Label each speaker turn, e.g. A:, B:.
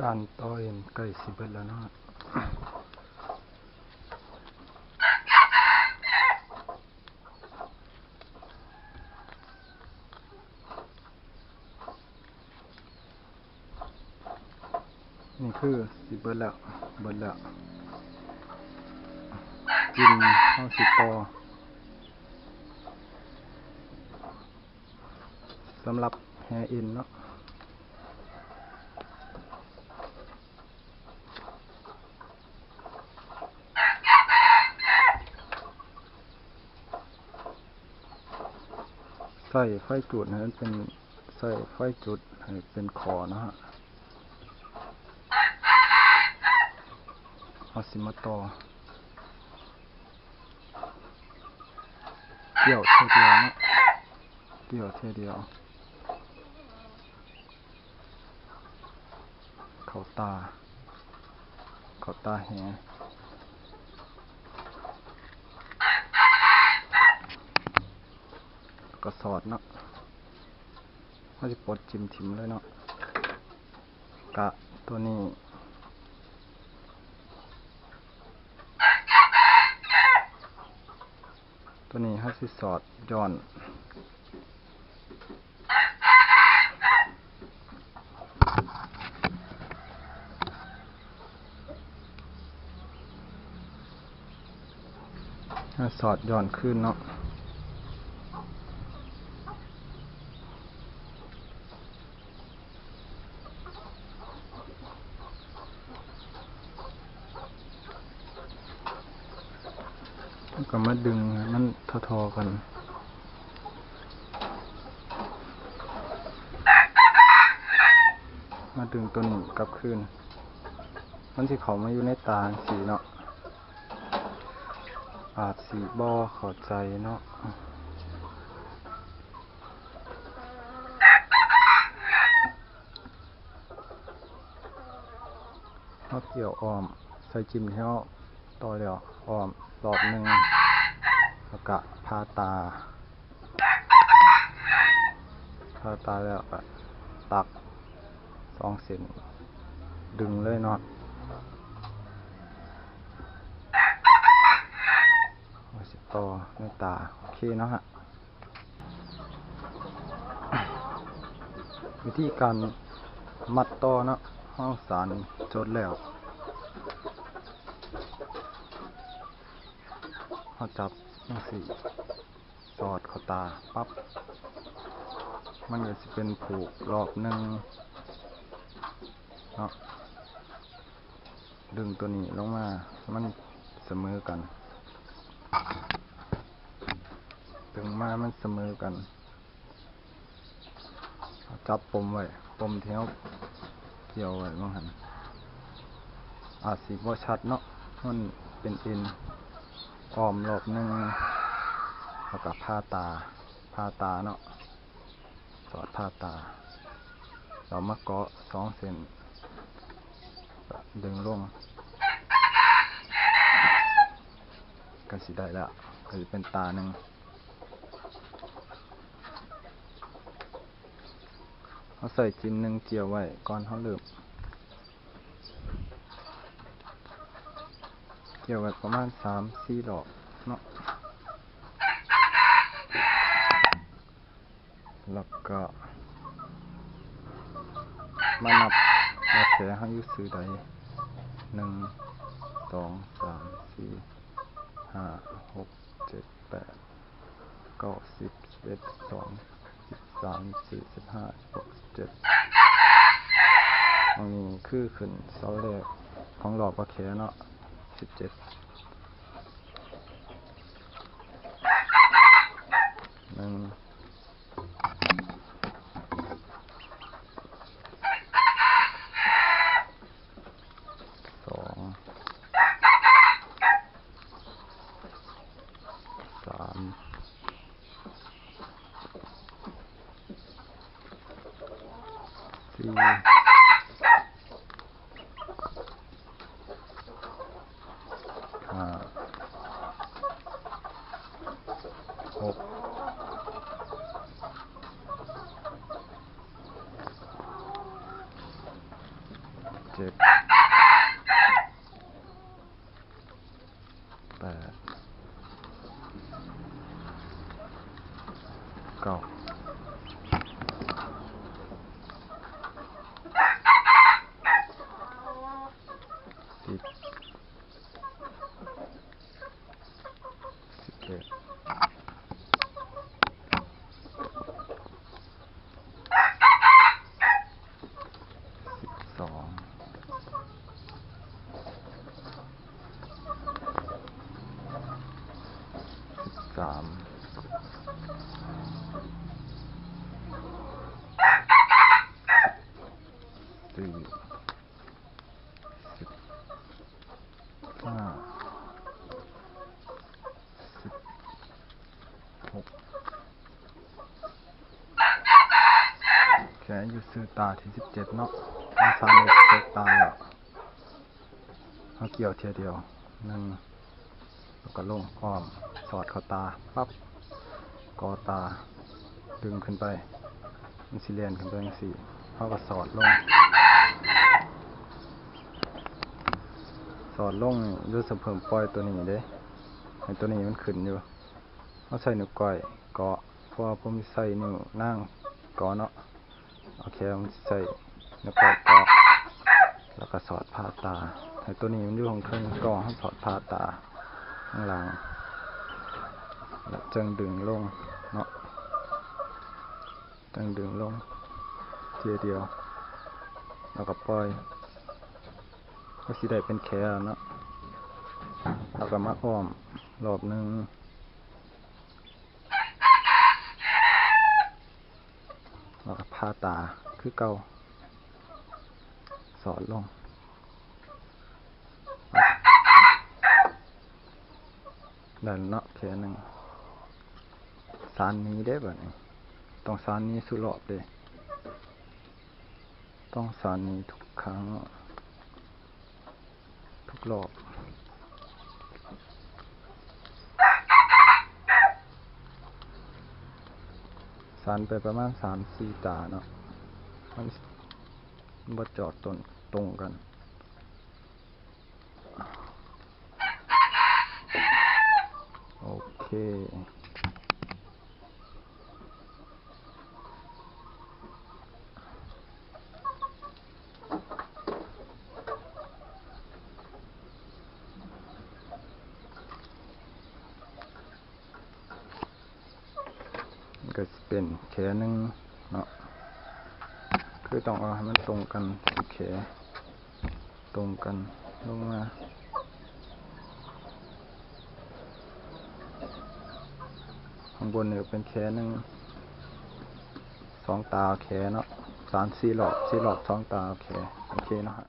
A: การต่อเอ็นใกล้สิเบิดแล้วเนาะนี่คือสิเบิดแล้วเบิดแล้วกินข้าวสิปอสำหรับแฮอินเนาะ ใส่ไฟจุดนะมันเป็นใส่ไฟจุดให้เป็นคอนะฮะเอาสิมาต่อเกี่ยวเทเดียวนะเกี่ยวเทเดียว เขาตา เขาตาแห ก็สอดเนาะเขาจะปลดจิ้มถิมเลยเนาะกะตัวนี้ตัวนี้ให้สิสอดย้อนสอดย้อนขึ้นเนาะ ก็มาดึงมันทอๆกันมาดึงตัวนี้กลับคืน มันสิเขามาอยู่ในตาสีเนาะ อาจสีบอเข้าใจเนาะเขาเกี่ยวออม ใส่จิ้มเที่เขาต่อเดียว ออมรอบหนึ่งแล้วก็พาตา พาตาแล้วก็ตักสองเส้นดึงเลยนาะเอาสิต่อในตา โอเคเนาะฮะ วิธีการมัดต่อเนาะห้องสารจดแล้ว เขาจับจังสี่สอดเข้าตาปับ๊บมันก็จะเป็นผูกรอบหนึ่งเนาะดึงตัวนี้ลงมา มันเสมอกันดึงมามันเสมอกัน จับปมไว้ปมที่เขาเกี่ยวไว้บ้างหันอาจสีบ่ชัดเนาะมันเป็นเอ็น อ้อมรอบหนึ่งแล้วก็ผ้าตาผ้าตาเนาะสอดผ้าตา เรามาเกาะสองเส้นดึงลงก็สิได้แล้วก็จะเป็นตาหนึ่งเขาใส่จิ้มหนึ่งเกี่ยวไว้ก่อนเขาเริ่ม เกี่ยวไว้ประมาณสามสี่ดอกเนาะแล้วก็มานับว่าแผลเขาอยู่ซื้อใดหนึ่งสองสามสี่ห้าหกเจ็ดแปดเก้าสิบสิบเอ็ดสองสิบสามสี่สิบห้าสิบหกสิบเจ็ดอันนี้คือขึ้นเสาแรกของหลอกประแขเนาะ สิบเจ็ดหนึ่งสองสามสี่ห้าหก เจ็ดแปดเก้าสิบสิบเอ็ดสิบสองสิบสามสี่สิบห้าสิบหก แขนอยู่ซื้อตาที่สิบเจ็ดเนาะอาสามเอ็ดเจ็ดตาแล้วเขาเกี่ยวเทียเดียวหนึ่งแล้วก็ลงอ้อม สอดเข้าตาปั๊บกอตา ดึงขึ้นไปมันสิเลียนขึ้นไปจังสี่เขาก็สอดลง สอดล่อยูสะเพิ่มปล่อยตัวนี้เด้ให้ตัวนี้มันขึ้นอยู่เขาใส่หนิ้วก้อยเกาะเพราะว่าผมใส่หนิ้วนั่งเกาะเนาะ โอเคมันใส่นิ้วก้อยเกาะแล้วก็สอดผ้าตาให้ตัวนี้มันอยู่ของเครื่องกอเขาสอดผ้าตาข้างหลังแล้วจึงดึงลงเนาะจึงดึงลงเทียเดียว แล้วก็ปล่อยก็สิได้เป็นแขนเนาะแล้วก็มาอ้อมรอบหนึ่ง แล้วก็พาตาคือเก่าสอดลงได้แล้วเนาะแขนหนึ่งสารนี้ได้แบบนี้ต้องสารนี้สุดรอบเลยต้องสารนี้ทุกครั้ง ทุกรอบ สันไปประมาณสามสี่ตาเนาะมันบ่จอดตรงตรงกันโอเค มัน ก็เป็นแขนหนึ่งเนาะคือต้องเอาให้มันตรงกันทุกแขนตรงกันลงมาข้างบนเนี่ยเป็นแขนหนึ่งสองตาแขนเนาะสามสี่หลอดสี่หลอดสองตาแขนโอเคเนาะฮะ